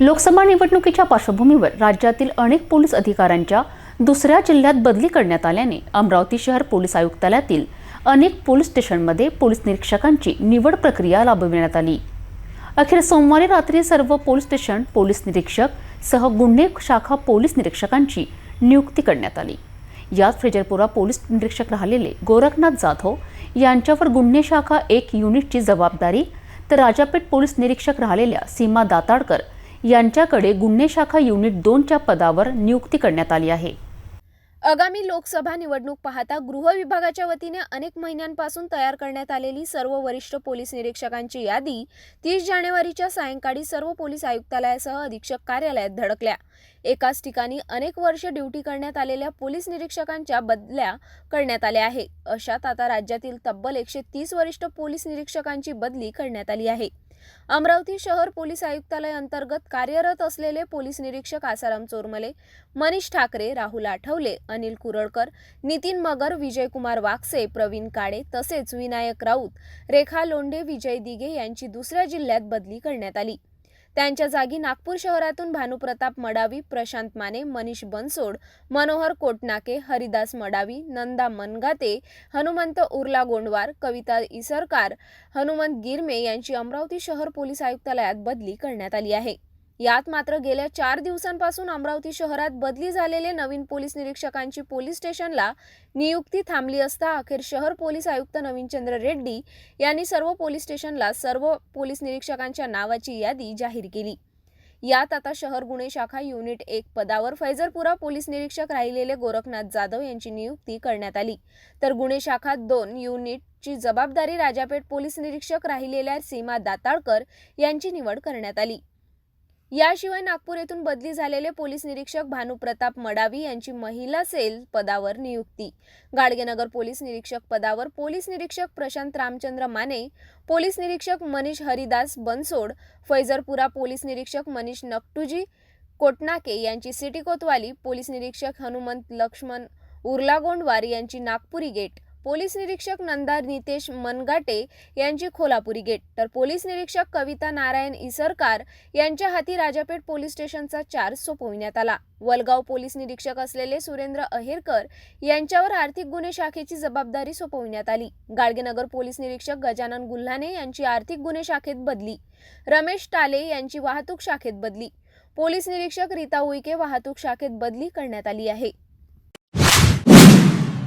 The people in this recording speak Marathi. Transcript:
लोकसभा निवडणुकीच्या पार्श्वभूमीवर राज्यातील अनेक पोलीस अधिकाऱ्यांच्या दुसऱ्या जिल्ह्यात बदली करण्यात आल्याने अमरावती शहर पोलीस आयुक्तालयातील अनेक पोलीस स्टेशनमध्ये पोलीस निरीक्षकांची निवड प्रक्रिया राबविण्यात आली. अखेर सोमवारी रात्री सर्व पोलीस स्टेशन पोलीस निरीक्षक सह गुन्हे शाखा पोलीस निरीक्षकांची नियुक्ती करण्यात आली. यात फ्रेजरपुरा पोलीस निरीक्षक राहिलेले गोरखनाथ जाधव यांच्यावर गुन्हे शाखा एक युनिटची जबाबदारी तर राजापेठ पोलीस निरीक्षक राहिलेल्या सीमा दाताडकर यांच्याकडे गुन्हे शाखा युनिट दोनच्या पदावर नियुक्ती करण्यात आली आहे. आगामी लोकसभा निवडणूक पाहता गृह विभागाच्या वतीने अनेक महिन्यांपासून तयार करण्यात आलेली सर्व वरिष्ठ पोलीस निरीक्षकांची यादी तीस जानेवारीच्या सायंकाळी सर्व पोलीस आयुक्तालयासह अधीक्षक कार्यालयात धडकल्या. एकाच ठिकाणी अनेक वर्ष ड्युटी करण्यात आलेल्या पोलीस निरीक्षकांच्या बदल्या करण्यात आल्या आहे. अशात आता राज्यातील तब्बल एकशे तीस वरिष्ठ पोलीस निरीक्षकांची बदली करण्यात आली आहे. अमरावती शहर पोलीस आयुक्तालय अंतर्गत कार्यरत असलेले पोलीस निरीक्षक आसाराम चोरमले मनीष ठाकरे राहुल आठवले अनिल कुरळकर नितीन मगर विजयकुमार वाकसे प्रवीण काळे तसेच विनायक राऊत रेखा लोंढे विजय दिघे यांची दुसऱ्या जिल्ह्यात बदली करण्यात आली. त्यांच्या जागी नागपूर शहरातून भानुप्रताप मडावी प्रशांत माने मनीष बनसोड मनोहर कोटनाके हरिदास मडावी नंदा मनगाते हनुमंत उर्ला गोंडवार कविता इसरकार हनुमंत गिरमे यांची अमरावती शहर पोलीस आयुक्तालयात बदली करण्यात आली आहे. यात मात्र गेल्या चार दिवसांपासून अमरावती शहरात बदली झालेले नवीन पोलीस निरीक्षकांची पोलीस स्टेशनला नियुक्ती थांबली असता अखेर शहर पोलीस आयुक्त नवीनचंद्र रेड्डी यांनी सर्व पोलीस स्टेशनला सर्व पोलीस निरीक्षकांच्या नावाची यादी जाहीर केली. यात आता शहर गुन्हे शाखा युनिट एक पदावर फैजरपुरा पोलीस निरीक्षक राहिलेले गोरखनाथ जाधव यांची नियुक्ती करण्यात आली. तर गुन्हे शाखा दोन युनिटची जबाबदारी राजापेठ पोलीस निरीक्षक राहिलेल्या सीमा दाताळकर यांची निवड करण्यात आली. याशिवाय नागपूर येथून बदली झालेले पोलीस निरीक्षक भानुप्रताप मडावी यांची महिला सेल पदावर नियुक्ती. गाडगेनगर पोलीस निरीक्षक पदावर पोलीस निरीक्षक प्रशांत रामचंद्र माने पोलीस निरीक्षक मनीष हरिदास बनसोड फैजरपुरा पोलीस निरीक्षक मनीष नकटुजी कोटनाके यांची सिटी कोतवाली पोलीस निरीक्षक हनुमंत लक्ष्मण उर्लागोंडवार यांची नागपुरी गेट पोलीस निरीक्षक नंदा नितेश मनगाटे यांची खोलापुरी गेट. तर पोलीस निरीक्षक कविता नारायण इसरकार यांच्या हाती राजापेठ पोलीस स्टेशनचा चार्ज सोपविण्यात आला. वलगाव पोलीस निरीक्षक असलेले सुरेंद्र अहेरकर यांच्यावर आर्थिक गुन्हे शाखेची जबाबदारी सोपविण्यात आली. गाडगेनगर पोलीस निरीक्षक गजानन गुल्हाने यांची आर्थिक गुन्हे शाखेत बदली. रमेश टाले यांची वाहतूक शाखेत बदली. पोलीस निरीक्षक रीता उईके वाहतूक शाखेत बदली करण्यात आली आहे.